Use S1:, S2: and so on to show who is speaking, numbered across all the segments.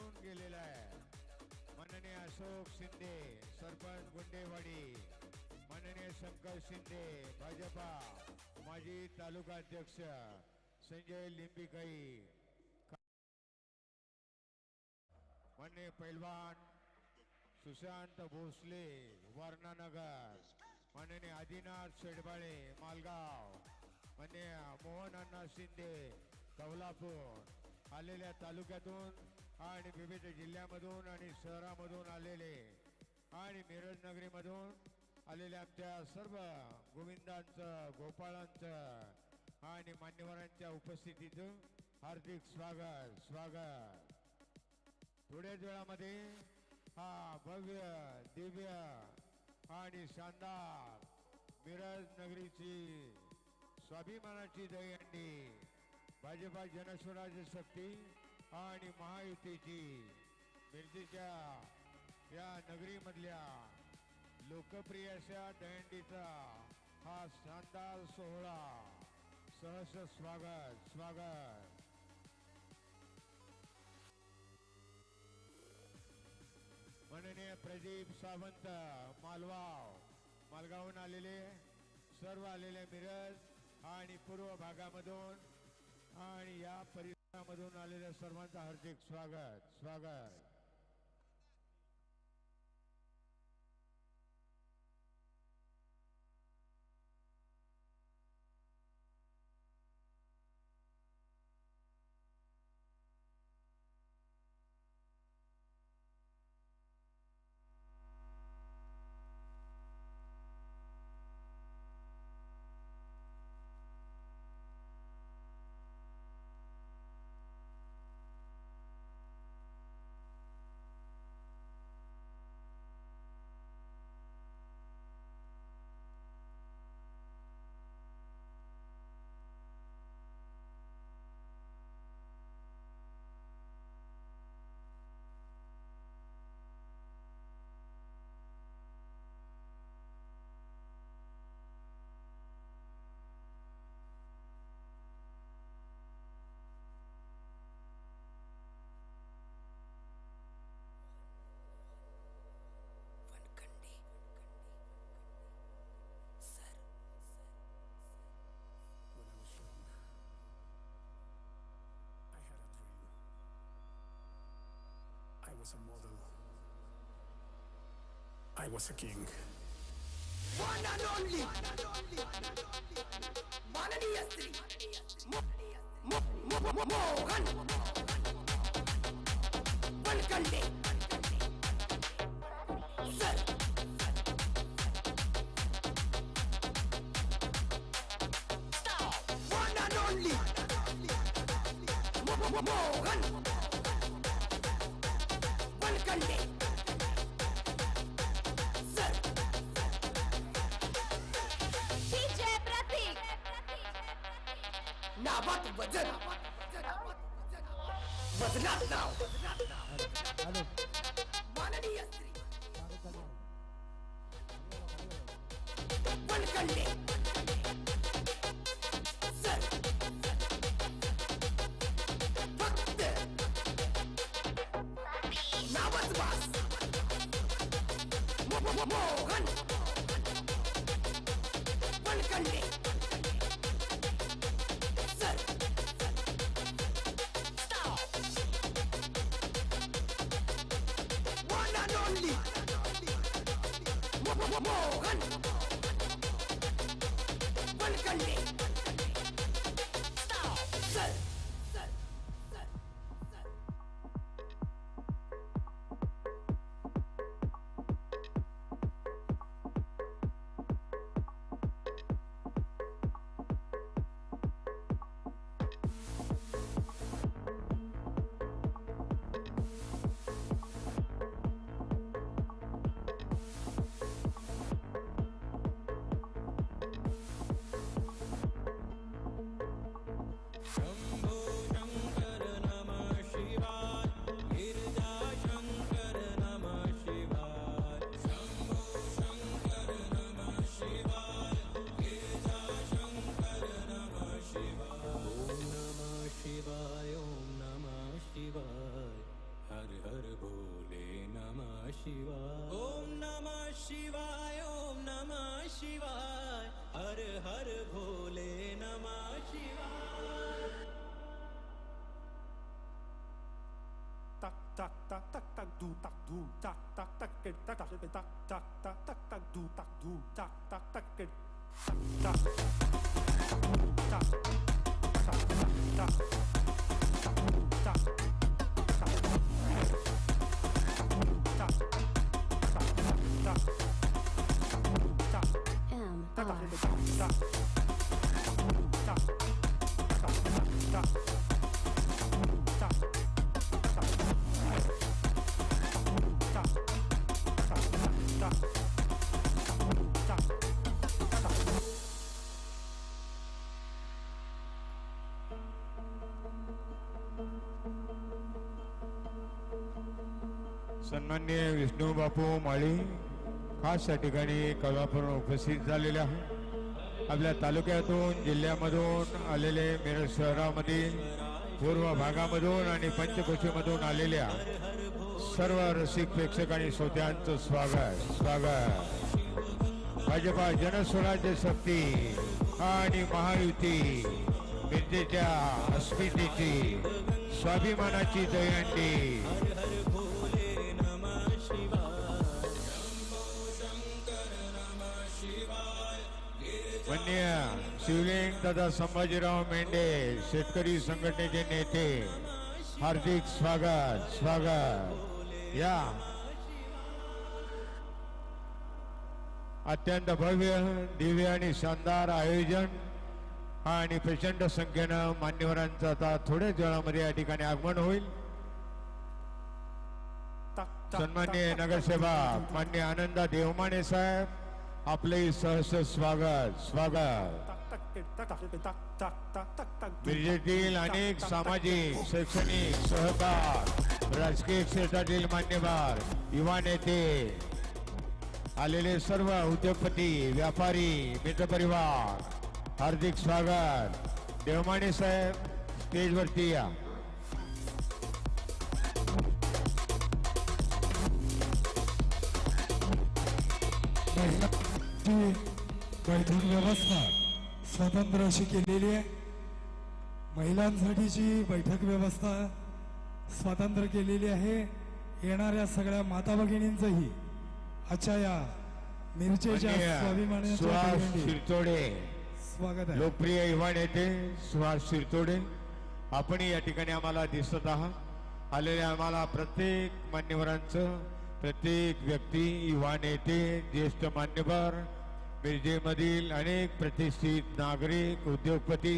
S1: घेऊन गेलेला आहे. माननीय अशोक शिंदे सरपंच गुंडेवाडी. माननीय शंकर शिंदे भाजपा माजी तालुका अध्यक्ष संजय लिंबिकाई. माननीय पैलवान सुशांत भोसले वारणानगर. माननीय आदिनाथ शेडबाळे मालगाव. माननीय मोहन अण्णा शिंदे कवलापूर आलेल्या तालुक्यातून आणि विविध जिल्ह्यामधून आणि शहरामधून आलेले आणि मिरज नगरीमधून आलेल्या आमच्या सर्व गोविंदांचं गोपाळांचं आणि मान्यवरांच्या उपस्थितीचं हार्दिक स्वागत स्वागत. थोड्याच वेळामध्ये हा भव्य दिव्य आणि शानदार मिरज नगरीची स्वाभिमानाची दहीहंडी भाजपा जनस्वराज्य शक्ती आणि महायुतीची मिरजेच्या या नगरीमधल्या लोकप्रिय अशा दहंडीचा हा शानदार सोहळा. सहस्र स्वागत स्वागत. माननीय प्रदीप सावंत मालवाव मालगावहून आलेले सर्व आलेले मिरज आणि पूर्व भागामधून आणि या परि मधून आलेल्या सर्वांचं हार्दिक स्वागत स्वागत.
S2: was a model. I was a king.
S3: One and only! Mananiyastri! Mohan! Palkande! Stop! One and only! Mohan! Now what we did?
S4: Was not now. Welcome. Now what's the boss? Whoa,
S2: whoa, whoa, whoa. மோகன் வல்கண்டி du tak du tak tak tak ke tak tak tak tak tak tak tak du tak du tak tak tak ke tak tak
S1: सन्मान्य विष्णू बापू माळी खास या ठिकाणी कलापूर उपस्थित झालेले आहे. आपल्या तालुक्यातून जिल्ह्यामधून आलेले मिरज शहरामधील पूर्व भागामधून आणि पंचकोशीमधून आलेल्या सर्व रसिक प्रेक्षक आणि श्रोत्यांचं स्वागत स्वागत. भाजपा जनस्वराज्य शक्ती आणि महायुती विद्येच्या अस्मितेची स्वाभिमानाची जयंती वन्य शिवलिंग तथा संभाजीराव मेंढे शेतकरी संघटनेचे नेते हार्दिक स्वागत स्वागत. या. अत्यंत भव्य दिव्य आणि शानदार आयोजन आणि प्रचंड संख्येनं मान्यवरांचं आता थोड्याच वेळामध्ये या ठिकाणी आगमन होईल. सन्मान्य नगरसेवक मान्य आनंदा देवमाने साहेब आपले सहर्ष स्वागत स्वागत। मिरजेतील अनेक सामाजिक, शैक्षणिक, सहकार, राजकीय क्षेत्रातील मान्यवर, युवा नेते, आलेले सर्व उद्योगपती, व्यापारी मित्रपरिवार हार्दिक स्वागत। देवमाने साहेब, स्टेजवरती या।
S5: बैठक व्यवस्था स्वतंत्र अशी केलेली आहे. महिलांसाठीची बैठक व्यवस्था स्वतंत्र केलेली आहे. येणाऱ्या सगळ्या माता भगिनींचंही आजच्या या मिरचेच्या स्वाभिमानाच्या
S1: शिरतोडे.
S5: स्वागत आहे.
S1: लोकप्रिय युवा नेते सुहास शिरतोडे आपण या ठिकाणी आम्हाला दिसत आहात. आलेल्या आम्हाला प्रत्येक मान्यवरांचं प्रत्येक व्यक्ती युवा नेते ज्येष्ठ मान्यवर मिरजेमधील अनेक प्रतिष्ठित नागरिक उद्योगपती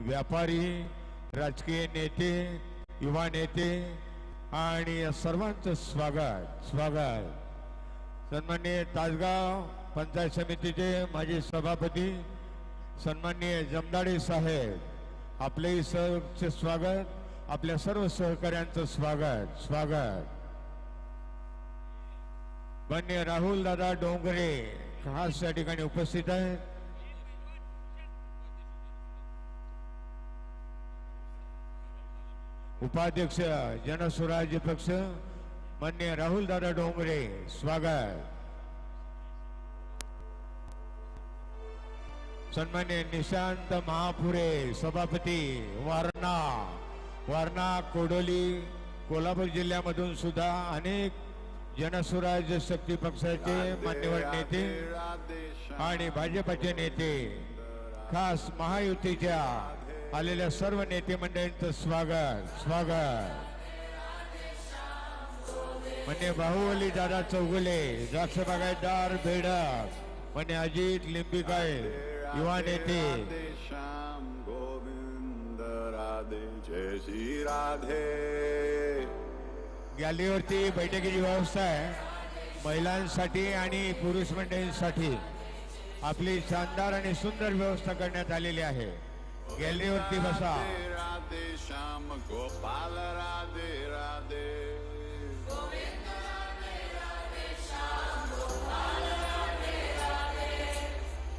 S1: व्यापारी राजकीय नेते युवा नेते आणि या सर्वांचं स्वागत स्वागत. सन्माननीय तासगाव पंचायत समितीचे माजी सभापती सन्माननीय जमदाडे साहेब आपलेही सहचे स्वागत आपल्या सर्व सहकाऱ्यांचं स्वागत स्वागत. मान्य राहुल दादा डोंगरे खास या ठिकाणी उपस्थित आहेत उपाध्यक्ष जनस्वराज्य पक्ष मान्य राहुल दादा डोंगरे स्वागत. सन्मान्य निशांत महापुरे सभापती वारणा वारणा कोडोली कोल्हापूर जिल्ह्यामधून सुद्धा अनेक जनस्वराज्य शक्ती पक्षाचे मान्यवर नेते आणि भाजपचे नेते खास महायुतीच्या आलेल्या सर्व नेते मंडळींचं स्वागत स्वागत. म्हणजे बाहुबली दादा चौगुले द्राक्ष बागायतदार बेडक म्हणजे अजित लिंबिकाय युवा नेते.
S6: श्याम गोविंद राधे जय श्री राधे.
S1: गॅलरीवरती बैठकीची व्यवस्था आहे. महिलांसाठी आणि पुरुष मंडळींसाठी आपली शानदार आणि सुंदर व्यवस्था करण्यात आलेली आहे. गॅलरीवरती बसा.
S6: राधे श्याम गोपाल राधे राधे.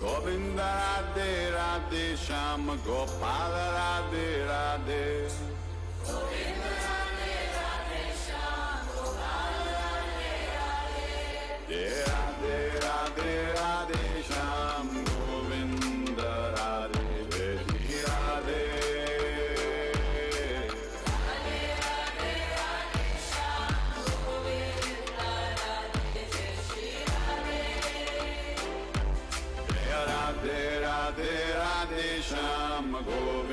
S6: गोविंद राधे राधे श्याम गोपाल राधे राधे.
S3: राधे राधे श्याम गोविंद